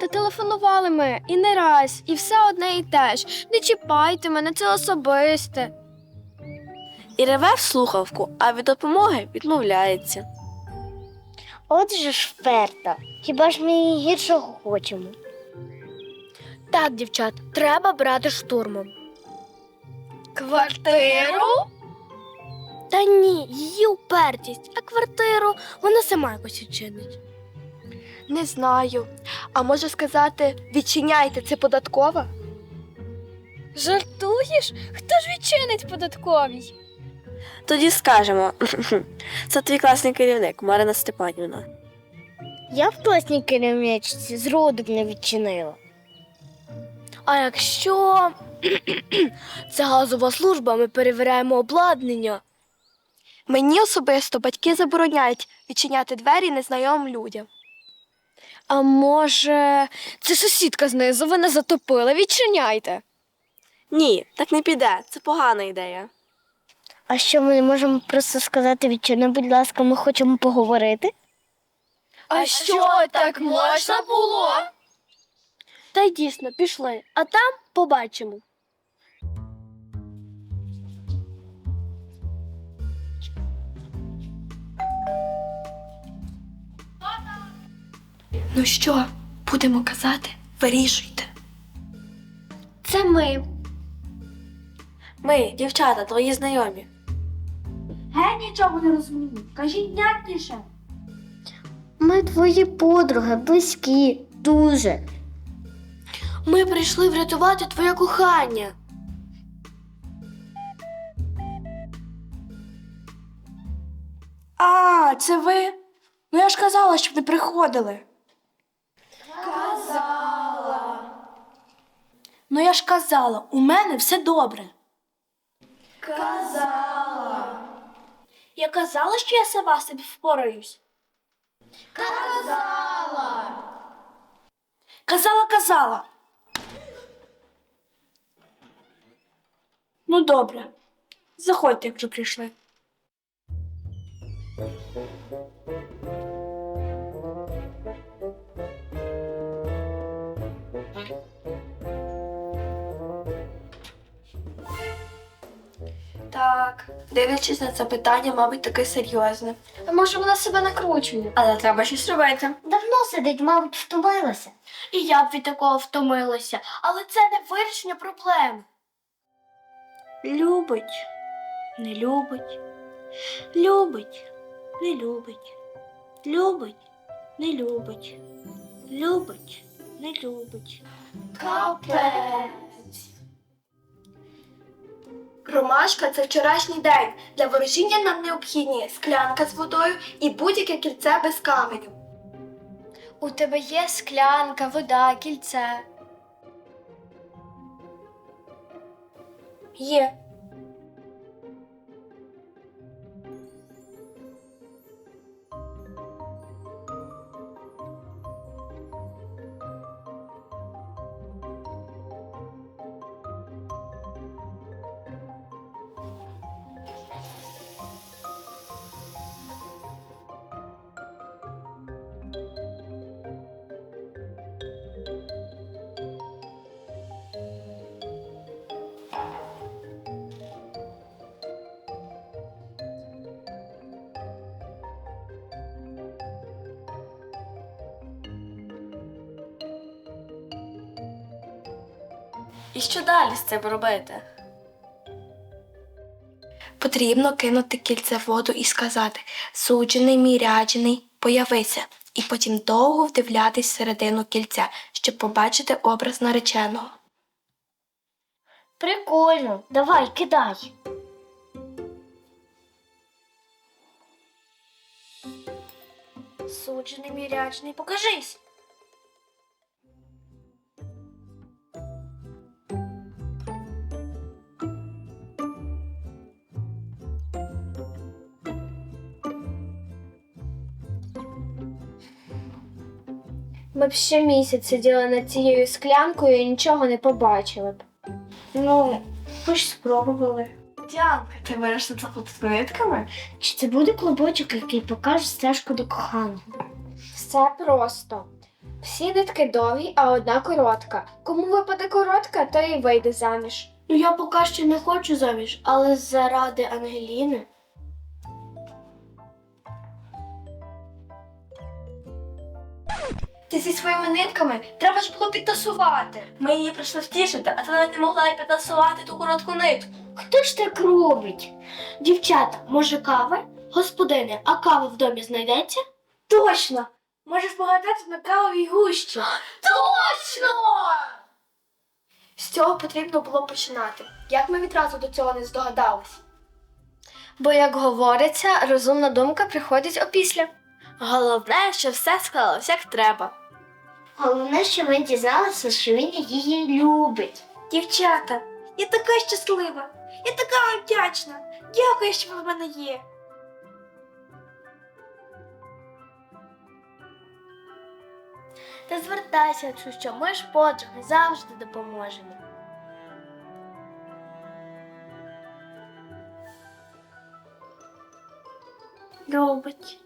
Та телефонували ми і не раз, і все одне і те ж. Не чіпайте мене, це особисте. І реве в слухавку, а від допомоги відмовляється. От же ж вперта. Хіба ж ми її гіршого хочемо? Так, дівчат, треба брати штурмом. Квартиру? Та ні, її упертість, а квартиру вона сама якось відчинить. Не знаю. А може сказати, відчиняйте, це податкова? Жартуєш? Хто ж відчинить податковій? Тоді скажемо, це твій класний керівник Марина Степанівна. Я в класній керівничці зроду б не відчинила. А якщо це газова служба, ми перевіряємо обладнання. Мені особисто батьки забороняють відчиняти двері незнайомим людям. А може, це сусідка знизу, вона затопила, відчиняйте. Ні, так не піде, це погана ідея. А що ми не можемо просто сказати відчини, будь ласка, ми хочемо поговорити? А що так можна було? Та й дійсно пішли, а там побачимо. Ну що, будемо казати? Вирішуйте. Це ми. Ми, дівчата, твої знайомі. Ге, нічого не розумію. Кажіть нятніше. Ми твої подруги, близькі, дуже. Ми прийшли врятувати твоє кохання. А, це ви? Ну я ж казала, щоб не приходили. Ну я ж казала, у мене все добре. Казала. Я казала, що я сама собі впораюсь. Казала. Казала, казала. Ну, добре. Заходьте, якщо прийшли. Дивлячись на це питання, мабуть, таке серйозне. А може вона себе накручує? Але треба щось робити. Давно сидить, мабуть, втомилася. І я б від такого втомилася, але це не вирішення проблем. Любить, не любить, любить, не любить, любить, не любить, любить, не любить. Ромашка це вчорашній день. Для ворожіння нам необхідні склянка з водою і будь-яке кільце без каменю. У тебе є склянка, вода, кільце. Є. І що далі з цим робити? Потрібно кинути кільце в воду і сказати суджений мій ряджений, появися, і потім довго вдивлятись всередину кільця, щоб побачити образ нареченого. Прикольно, давай, кидай. Суджений мій ряджений, покажись. Ми б ще місяць сиділи над цією склянкою і нічого не побачили б. Ну, ви ж спробували. Діанка, ти береш тут з квитками? Чи це буде клубочок, який покаже стежку до коханого? Все просто. Всі нитки довгі, а одна коротка. Кому випаде коротка, то і вийде заміж. Ну я поки що не хочу заміж, але заради Ангеліни. Ти зі своїми нитками треба ж було підтасувати. Ми її прийшли втішити, а ти навіть не могла й підтасувати ту коротку нитку. Хто ж так робить? Дівчата, може кави? Господине, а кава в домі знайдеться? Точно! Можеш погадати на кавовій гущі. Точно! З цього потрібно було починати. Як ми відразу до цього не здогадались? Бо, як говориться, розумна думка приходить опісля. Головне, що все склалося як треба. Головне, що ми дізналися, що він її любить. Дівчата, я така щаслива, я така вдячна. Дякую, що ви в мене є. Та звертайся, якщо що ми ж подруги завжди допоможемо. Любить.